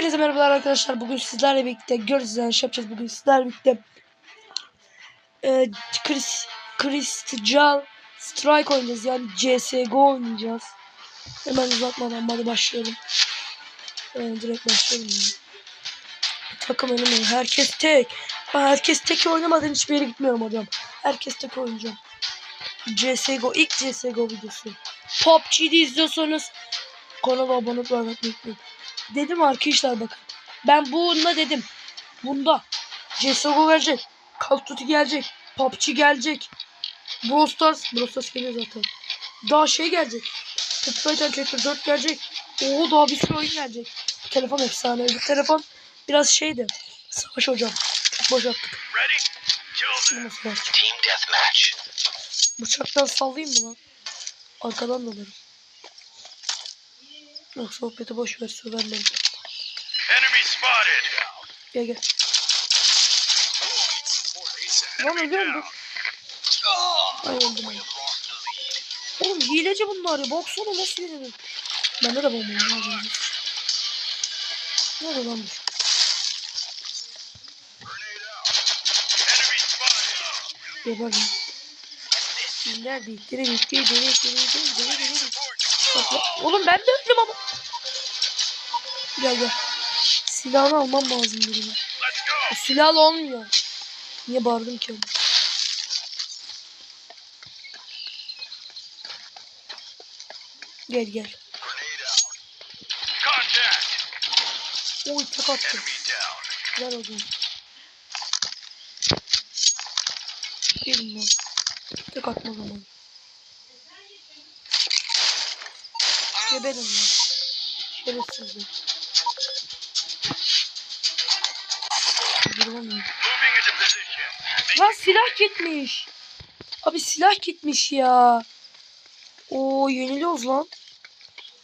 Hepinize merhabalar arkadaşlar. Bugün sizlerle birlikte göreceğiz şey yapacağız. Bugün sizlerle birlikte e, Chris, Crystal Strike oynayacağız. Yani CSGO oynayacağız. Hemen uzatmadan hadi başlayalım. E, direkt başlayalım. Takım oynamayın. Herkes tek. Ben herkes tek oynamadan hiçbir yere gitmiyorum hocam. Herkes tek oynayacağım. CSGO ilk CSGO videosu. PUBG'de izliyorsanız kanala abone olmayı unutmayın. Dedim arkadaşlar bakın. Ben bunda dedim. Bunda CSGO gelecek. Call of Duty gelecek. PUBG gelecek. Brawl Stars. Brawl Stars geliyor zaten. Daha şey gelecek. Fighter Chapter 4 gelecek. Oo daha bir sürü oyun gelecek. Telefon efsane. Bu telefon biraz şeydi. Savaş hocam. Çok boş attık. Bıçaktan sallayayım mı lan? Arkadan dolarım. Yok sohbeti boş ver. Enemy spotted. Gel gel. Lan ölüyorum dur. Ay öldüm ay. Oğlum hileci bunlar ya. Baksana nasıl yenilir. Bende de bomba var. Nerede lan bu? Geberdim. Dikleri dikleri dikleri dikleri dikleri dikleri Bak, bak. Oğlum ben de öldüm ama. Gel gel. Silahını almam lazım birine. Go. Silahla olmuyor. Niye bağırdım ki onu? Gel gel. Oy tek down. Gel o zaman. Gelin lan. Tek atma zamanı. Geberin lan. Şerefsizler. Lan silah gitmiş. Abi silah gitmiş ya. Oo yeniliyoruz lan.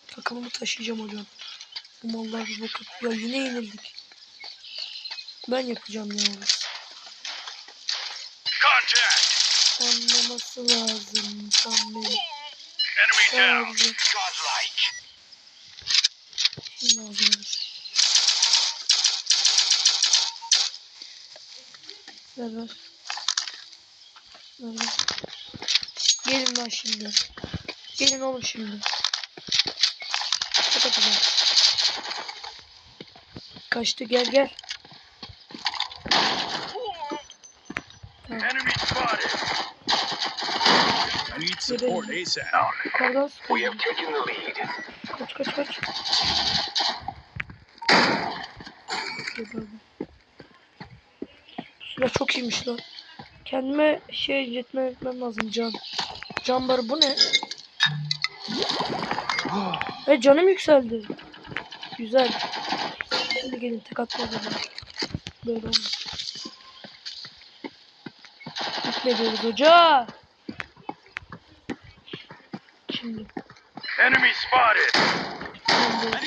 Takımımı taşıyacağım hocam. Bu mallar bir bakın. Ya yine yenildik. Ben yapacağım ya. Contact. Anlaması lazım. Tam benim. Down. Lazım. Godlike. Şimdi lazım. Ver ver. Ver ver. Gelin lan şimdi. Gelin oğlum şimdi. Çok atacağım. Kaçtı gel gel. Enemy spotted. I need support ASAP. Yukarıdan We have taken the lead. Kaç kaç kaç. Geberdim. Çok iyiymiş lan. Kendime şey yetme etmem lazım can. Can barı bu ne? Ve canım yükseldi. Güzel. Şimdi gelin tek atma zaman. Böyle olmaz. Gitme diyoruz hoca. Şimdi. Enemy spotted.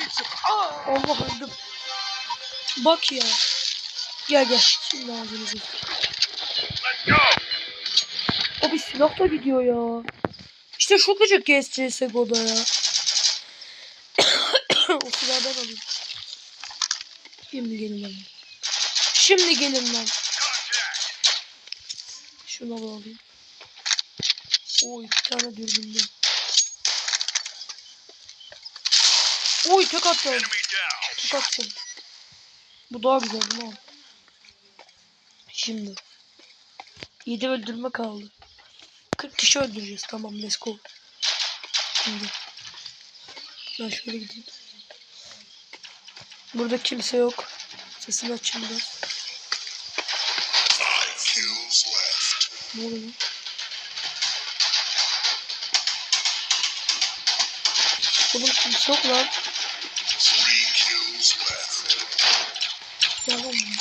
Support. Allah öldüm. Bak ya. Gel gel. Şimdi ağzınızı. O bir silah da gidiyor ya. İşte şu gıcık CSGO'da ya. o silahı ben alayım. Şimdi gelin lan. Şimdi gelin lan. Da alayım. O iki tane dürbünlü. Oy tek attım. Tek attım. Bu daha güzel değil mi? Şimdi. 7 öldürme kaldı. 40 kişi öldüreceğiz. Tamam let's go. Şimdi. Ben şöyle gideyim. Burada kimse yok. Sesini açayım biraz. Ne oluyor? Oğlum kimse yok lan. Yalan mı?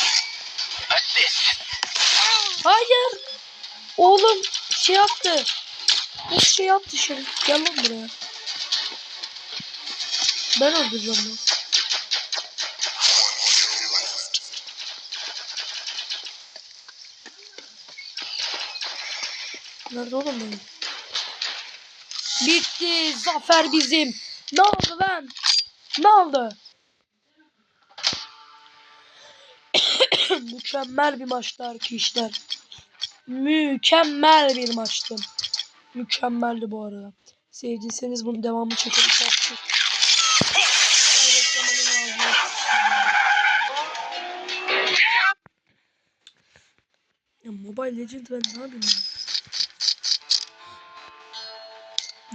Assist. Hayır. Oğlum şey yaptı. Bu şey yaptı şimdi. Gel lan buraya. Ben öldüreceğim lan. Nerede oğlum benim? Bitti. Zafer bizim. Ne oldu lan? Ne oldu? Mükemmel bir maçtı arkadaşlar. Mükemmel bir maçtı. Mükemmeldi bu arada. Sevdiyseniz bunun devamı çekelim. Ya Mobile Legend ben ne yapayım ya?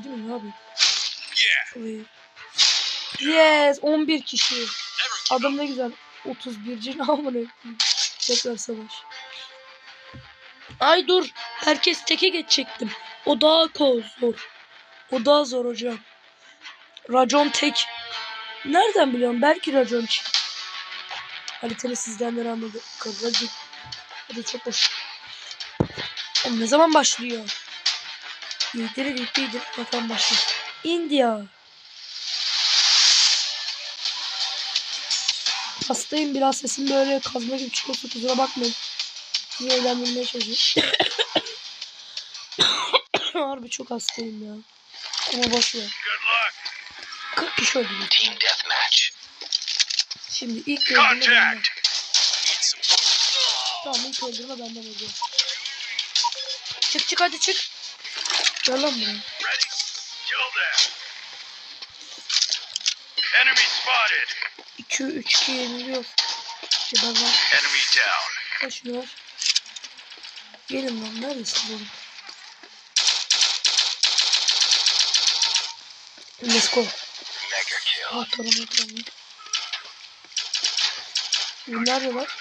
Değil mi ne yapayım? Yeah. Yes 11 kişi. Adam ne güzel. 31 cin amına koyayım. Tekrar savaş. Ay dur. Herkes teke geçecektim. O daha zor. O daha zor hocam. Racon tek. Nereden biliyorum? Belki racon çift. Haritanı sizden anladı. Racon. Hadi çok boş. Oğlum ne zaman başlıyor? İyidir iyidir. Bakalım başlıyor. India. Hastayım biraz sesim böyle kazma gibi çıkıyorsa kusura bakmayın. Sizi eğlendirmeye çalışıyorum. Harbi çok hastayım ya. Ama boş ver. Good luck. 40 kişi öldü. Şimdi ilk öldürme benden. Tamam ilk öldürme benden oluyor. Çık çık hadi çık. Gel lan buraya. Enemy spotted. 2 3 2 yeniliyor. Lan. Enemy down. Ver. Gelin lan neredesin oğlum? Let's go. Mega kill. Ah tarama tarama. Nerede var?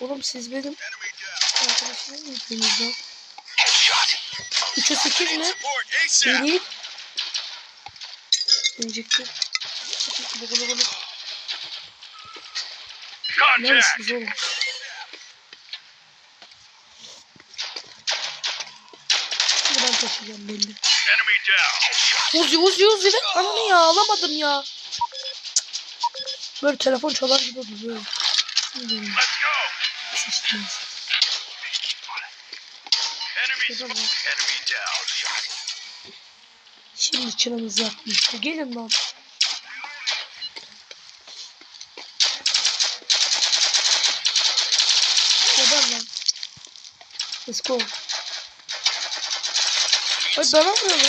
Oğlum siz benim Enemy down. arkadaşım mıydınız lan? Headshot. 3'e 8 mi? Değil. İnecekti. Gulu gulu. Contact. Neredesiniz oğlum? Şimdi ben taşıyacağım belli. Uzi uzi uzi ve ananı ya alamadım ya. Böyle telefon çalar gibi down. Şimdi çıranızı yapmıştı. Gelin lan. Geber lan. Let's go. Ay ben yapmıyorum.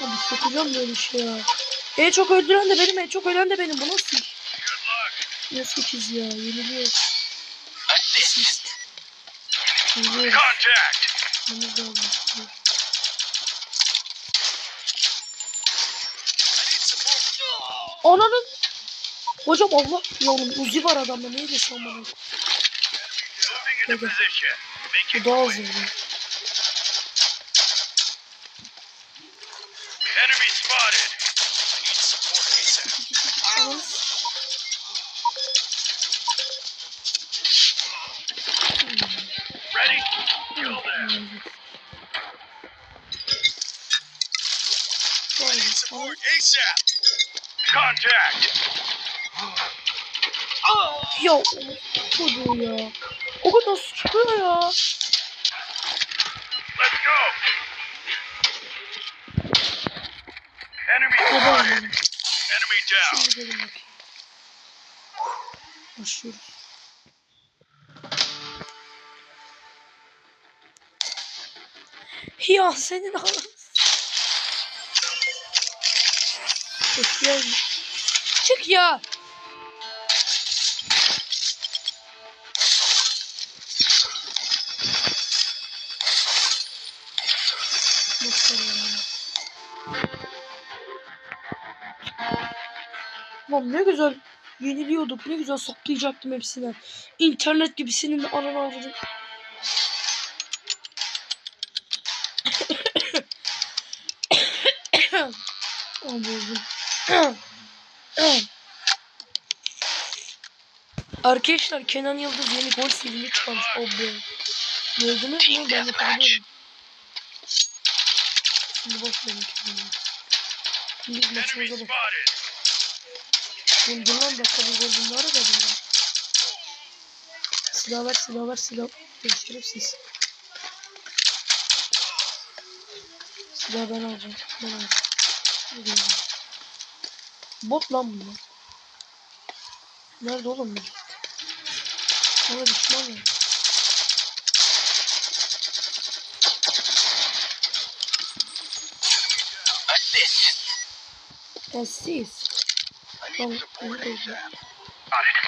Abi sokacağım böyle şey ya. En çok öldüren de benim, en çok ölen de benim. Bu nasıl? Ne sekiz ya, yeniliyoruz. Assist. Yeniliyoruz. Need support. Ananın. Hocam Allah. Ya oğlum Uzi var adamda. Neydi sen bana? Moving into Okay. position. Make Bu it daha quick. zor. ya. Enemy spotted. I need support ASAP. Ananı. Ready? Kill them. I need support ASAP. Contact. Ya çocuğu ya. O kadar sıkıyor ya. Let's go. Enemy. Şimdi gelin bakayım. Başlıyoruz. Ya senin anasını. Bekliyor mu? Çık ya. Lan ne güzel yeniliyorduk. Ne güzel saklayacaktım hepsine. İnternet gibi senin de ananı avradın. Allah'ım. Arkadaşlar Kenan Yıldız yeni gol silini çıkarmış. O be. Gördünüz mü? Ben Kenan Yıldız. Şimdi biz Enemy maçımıza bak. Buldum lan dakika bir buldum var da buldum. Silah ver silah ver silah. Ya şerefsiz. Silah ben alacağım. Ben alacağım. Bot lan bunlar. Nerede oğlum bu? Ama düşman var. Assist. Assist. İt.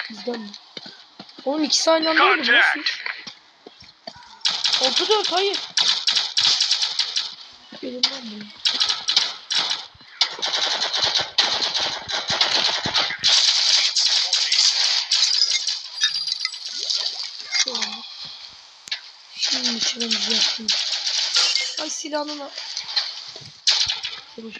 Bizden mi? Oğlum ikisi aynı anda oldu. Nasıl? Altı dört hayır. Benim lan bu. Şimdi içiremiz yaptım. Ay silahını. Dur.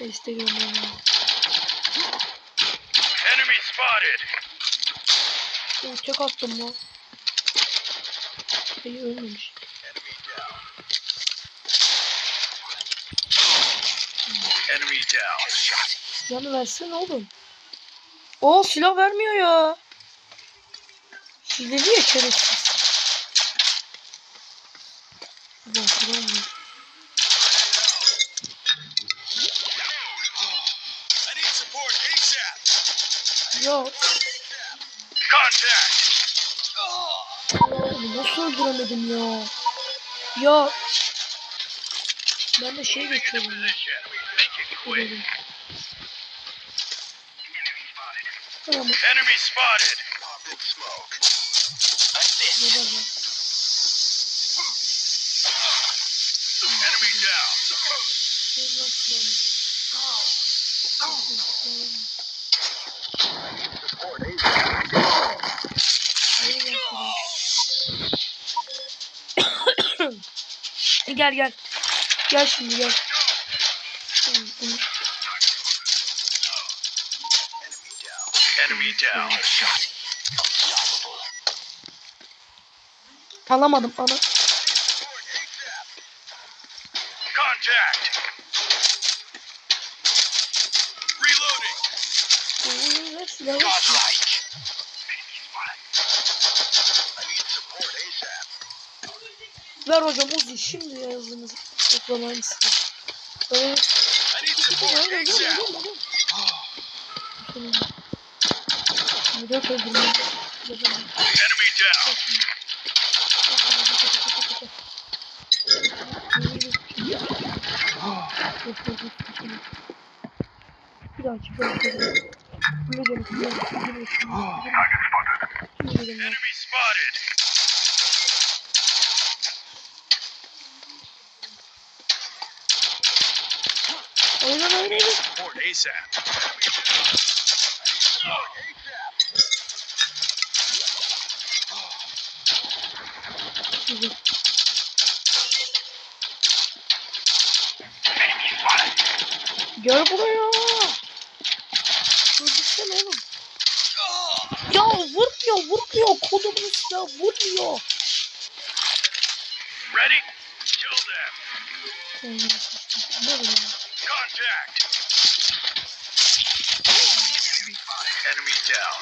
Instagram'dan al. Enemy spotted. Oh, tek attım lan. Hayır ölmemiş. Enemy down. Enemy down. Headshot. Yanı versene oğlum. O silah vermiyor ya. Hileli ya şerefsiz. Nasıl öldüremedim ya? Ya ben de şey geçiyorum. Ölelim. Tamam. Enemy spotted. Ne var lan? Enemy down. Şey lan gel gel. Gel şimdi gel. Tamam, onu- Enemy down. Ver hocam Uzi şimdi yazdığınız toplamayın size. Böyle I need support Gel, gel, gel, ASAP. gel, gel. Senin- Şimdi dört öldürme. Enemy down. Bir daha çık. Bir daha çık. Bir daha çık. Bir daha çık. Bir daha çık. Enemy spotted. Support ASAP. Güzel. Gel buraya. Öldürsene oğlum. Ya vurmuyor vurmuyor. Kodumun silah vurmuyor. Ready? Kill them. Contact. Enemy down.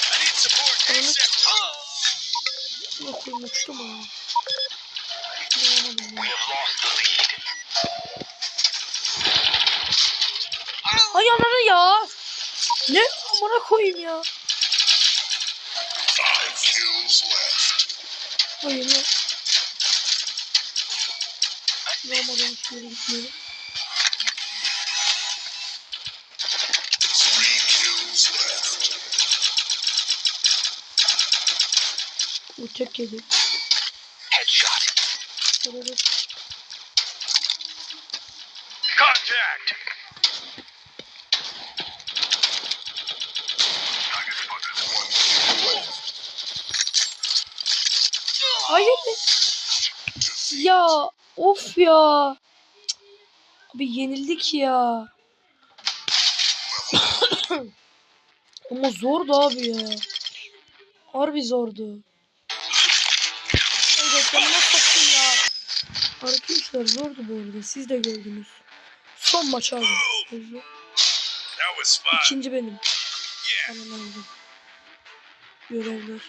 I need support ya. We have lost the lead. Ay ananı ya. Ne amına koyayım ya. Five kills left. Hayır yapmadan hiçbir yere gitmiyorum. Tek yedi. Headshot. Contact. Hayır be. Ya of ya. Abi yenildik ya. Ama zordu abi ya. Harbi zordu. Ay reklamına soktum ya. Arkadaşlar zordu bu arada. Siz de gördünüz. Son maç abi. Hızlı. İkinci benim. Hemen aldım. Görevler.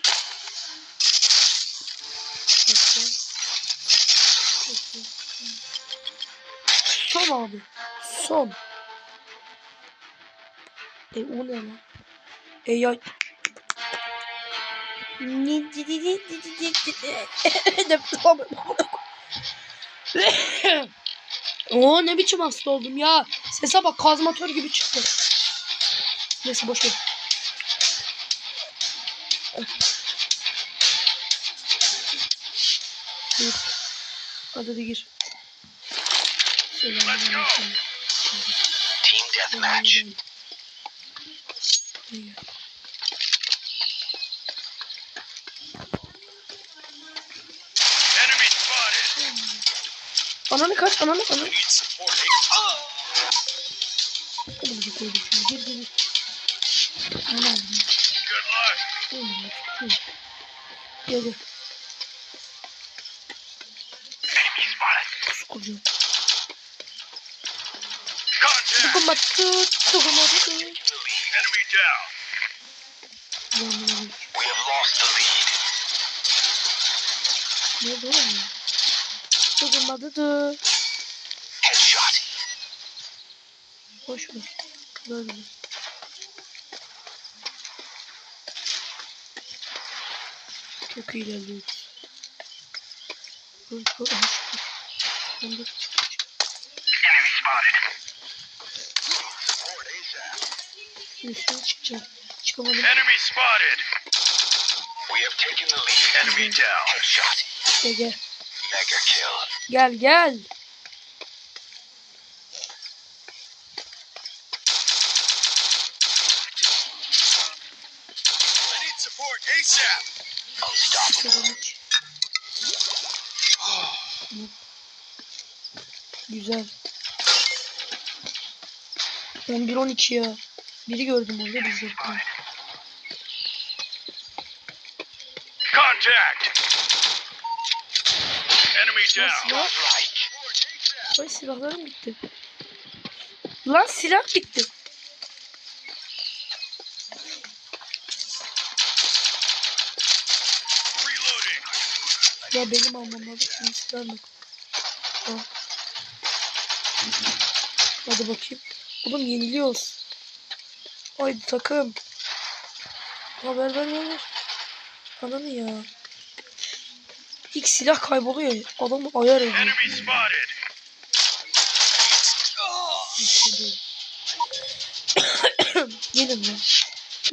Abi. Son. E o ne lan? E ya. Ne. Oo ne biçim hasta oldum ya. Sese bak kazmatör gibi çıktı. Neyse boş ver. Hadi gir. Selamünaleyküm. Team deathmatch. İyi. Enemy spotted. Ananı kaç ananı ananı. Support. Kırmızı koydum şimdi. Gir gir. Ananı. Gel gel. Enemy spotted. Kuş kuruyor. The lead. Enemy down. We have lost the lead. Nerede oğlum ya? Dokunma dur. Headshot. Boş ver. Böyle. Çok iyi ilerliyoruz. Dur, dur. Dur. Enemy spotted. Support ASAP. Üstüne çıkacağım. Çıkamadım. Enemy spotted. We have taken the lead. Enemy down. Headshot. Gel gel. Mega kill. Gel gel. I need support ASAP. Unstoppable. Güzel. 11-12 ya. Biri gördüm orada yok. Contact. Enemy down. Ay silahlarım bitti. Lan silah bitti. Ya benim almam lazım. Şimdi silah yok. Al. Hadi bakayım. Oğlum yeniliyoruz. Haydi takım. Haber ver ver ver. Ananı ya. İlk silah kayboluyor. Adamı ayar ediyor. Gelin lan.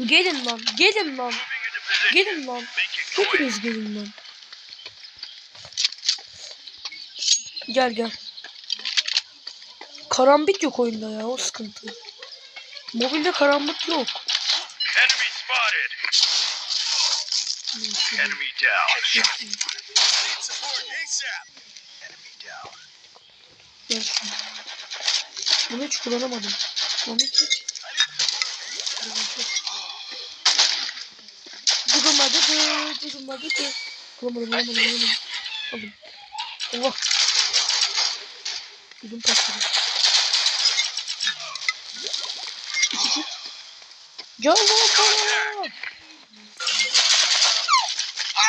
Gelin lan. Gelin lan. Gelin lan. Hepiniz gelin lan. Gel gel. Karambit yok oyunda ya o sıkıntı. Mobilde karambit yok. Enemy spotted. Enemy down. Headshot. Need support ASAP. Enemy down. Gel şunu. Bunu hiç kullanamadım. Onu hiç. Durmadı dı, durmadı dı. Bulamadım, bulamadım, bulamadım. Aldım. Allah. Ödüm patladı. Bana.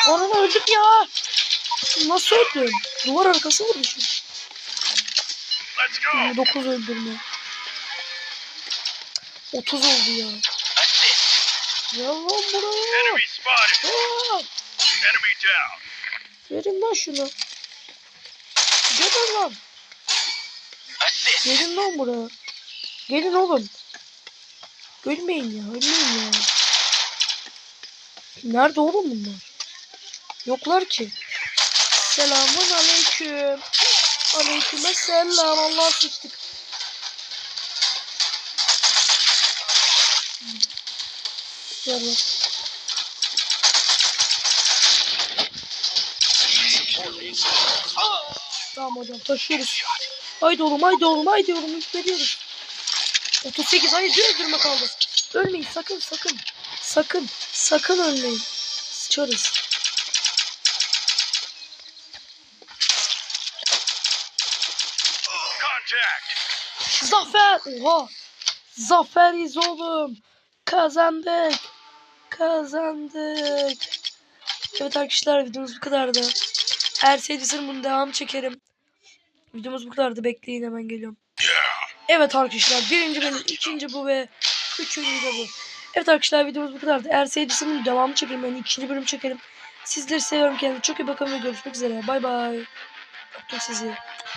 Ananı öldüm ya. Nasıl öldüm? Duvar arkası. Let's go. 29 öldürme. 30 oldu ya. Assist. Ya lan buraya. Aa, verin lan şunu. Gelin lan. Gelin lan buraya. Gelin oğlum. Ölmeyin ya. Ölmeyin ya. Nerede oğlum bunlar? Yoklar ki. Selamun aleyküm. Aleyküm selam. Allah sıçtık. ASAP. Tamam hocam taşıyoruz. Haydi oğlum haydi oğlum haydi oğlum yükleniyoruz. 38 hayır bir öldürme kaldı. Ölmeyin sakın sakın. Sakın sakın ölmeyin. Sıçarız. Zafer! Oha! Zaferiz oğlum. Kazandık. Kazandık. Evet arkadaşlar videomuz bu kadardı. Eğer sevdiyseniz bunun devamı çekerim. Videomuz bu kadardı. Bekleyin hemen geliyorum. Evet arkadaşlar birinci benim, ikinci bu ve üçüncü de bu. Evet arkadaşlar videomuz bu kadardı. Eğer sevdiyseniz devamı çekelim. Yani ikinci bölüm çekelim. Sizleri seviyorum kendinize çok iyi bakın ve görüşmek üzere. Bay bay. Öptüm sizi.